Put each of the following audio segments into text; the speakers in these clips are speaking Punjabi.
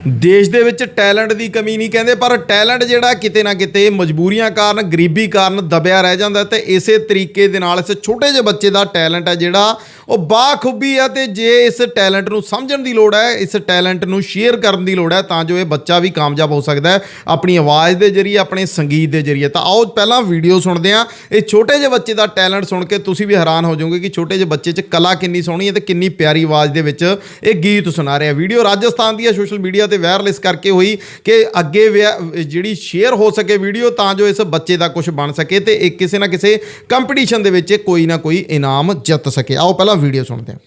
ਦੇਸ਼ ਦੇ ਵਿੱਚ ਟੈਲੈਂਟ ਦੀ ਕਮੀ ਨਹੀਂ ਕਹਿੰਦੇ, ਪਰ ਟੈਲੈਂਟ ਜਿਹੜਾ ਕਿਤੇ ਨਾ ਕਿਤੇ ਮਜਬੂਰੀਆਂ ਕਾਰਨ, ਗਰੀਬੀ ਕਾਰਨ ਦਬਿਆ ਰਹਿ ਜਾਂਦਾ ਤੇ ਇਸੇ ਤਰੀਕੇ ਦੇ ਨਾਲ ਇਸ ਛੋਟੇ ਜਿਹੇ ਬੱਚੇ ਦਾ ਟੈਲੈਂਟ ਹੈ ਜਿਹੜਾ ਉਹ ਬਾਖੂਬੀ ਹੈ ਤੇ ਜੇ ਇਸ ਟੈਲੈਂਟ ਨੂੰ ਸਮਝਣ ਦੀ ਲੋੜ ਹੈ, ਇਸ ਟੈਲੈਂਟ ਨੂੰ ਸ਼ੇਅਰ ਕਰਨ ਦੀ ਲੋੜ ਹੈ, ਤਾਂ ਜੋ ਇਹ ਬੱਚਾ ਵੀ ਕਾਮਯਾਬ ਹੋ ਸਕਦਾ ਹੈ ਆਪਣੀ ਆਵਾਜ਼ ਦੇ ਜ਼ਰੀਏ, ਆਪਣੇ ਸੰਗੀਤ ਦੇ ਜ਼ਰੀਏ। ਤਾਂ ਆਓ ਪਹਿਲਾਂ ਵੀਡੀਓ ਸੁਣਦੇ ਹਾਂ। ਇਹ ਛੋਟੇ ਜਿਹੇ ਬੱਚੇ ਦਾ ਟੈਲੈਂਟ ਸੁਣ ਕੇ ਤੁਸੀਂ ਵੀ ਹੈਰਾਨ ਹੋ ਜਾਓਗੇ ਕਿ ਛੋਟੇ ਜਿਹੇ ਬੱਚੇ 'ਚ ਕਲਾ ਕਿੰਨੀ ਸੋਹਣੀ ਹੈ ਤੇ ਕਿੰਨੀ ਪਿਆਰੀ ਆਵਾਜ਼ ਦੇ ਵਿੱਚ ਇਹ ਗੀਤ ਸੁਣਾ ਰਿਹਾ। ਵੀਡੀਓ ਰਾਜਸਥਾਨ ਦੀ ਹੈ, ਸੋਸ਼ਲ ਮੀਡੀਆ ਤੇ ਵਾਇਰਲੈਸ ਕਰਕੇ ਹੋਈ ਕਿ ਅੱਗੇ ਵਿਆ- ਜਿਹੜੀ ਸ਼ੇਅਰ ਹੋ ਸਕੇ ਵੀਡੀਓ ਤਾਂ ਜੋ ਇਸ ਬੱਚੇ ਦਾ ਕੁਝ ਬਣ ਸਕੇ ਤੇ ਇਹ ਕਿਸੇ ਨਾ ਕਿਸੇ ਕੰਪੀਟੀਸ਼ਨ ਦੇ ਵਿੱਚ ਕੋਈ ਨਾ ਕੋਈ ਇਨਾਮ ਜਿੱਤ ਸਕੇ ਆਓ ਪਹਿਲਾਂ ਵੀਡੀਓ ਸੁਣਦੇ ਹਾਂ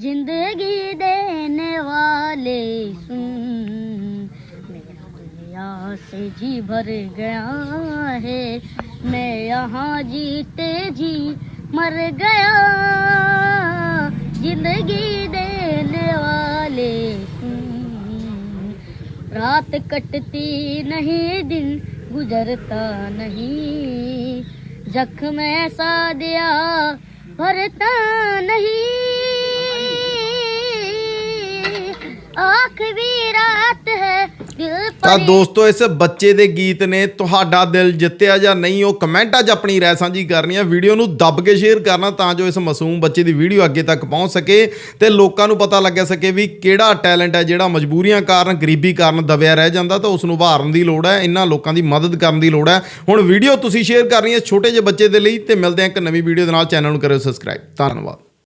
जिंदगी देने वाले सुन मेरा दुनिया से जी भर गया है मैं यहाँ जीते जी मर गया जिंदगी देने वाले सुन रात कटती नहीं दिन गुजरता नहीं। जख्म ऐसा दिया भरता नहीं। आखिरी ਤਾਂ ਦੋਸਤੋ ਇਸ ਬੱਚੇ ਦੇ ਗੀਤ ਨੇ ਤੁਹਾਡਾ ਦਿਲ ਜਿੱਤਿਆ ਜਾਂ ਨਹੀਂ ਉਹ ਕਮੈਂਟਾਂ 'ਚ ਆਪਣੀ ਰਾਏ ਸਾਂਝੀ ਕਰਨੀ ਹੈ ਵੀਡੀਓ ਨੂੰ ਦੱਬ ਕੇ ਸ਼ੇਅਰ ਕਰਨਾ ਤਾਂ ਜੋ ਇਸ ਮਾਸੂਮ ਬੱਚੇ ਦੀ ਵੀਡੀਓ ਅੱਗੇ ਤੱਕ ਪਹੁੰਚ ਸਕੇ ਤੇ ਲੋਕਾਂ ਨੂੰ ਪਤਾ ਲੱਗ ਸਕੇ ਵੀ ਕਿਹੜਾ ਟੈਲੈਂਟ ਹੈ ਜਿਹੜਾ ਮਜਬੂਰੀਆਂ ਕਾਰਨ ਗਰੀਬੀ ਕਾਰਨ ਦਬਿਆ ਰਹਿ ਜਾਂਦਾ ਤਾਂ ਉਸ ਨੂੰ ਉਭਾਰਨ ਦੀ ਲੋੜ ਹੈ ਇਹਨਾਂ ਲੋਕਾਂ ਦੀ ਮਦਦ ਕਰਨ ਦੀ ਲੋੜ ਹੈ। ਹੁਣ ਵੀਡੀਓ ਤੁਸੀਂ ਸ਼ੇਅਰ ਕਰਨੀ ਹੈ ਛੋਟੇ ਜਿਹੇ ਬੱਚੇ ਦੇ ਲਈ ਤੇ ਮਿਲਦੇ ਹਾਂ ਇੱਕ ਨਵੀਂ ਵੀਡੀਓ ਦੇ ਨਾਲ। ਚੈਨਲ ਨੂੰ ਕਰਿਓ ਸਬਸਕ੍ਰਾਈਬ ਧੰਨਵਾਦ।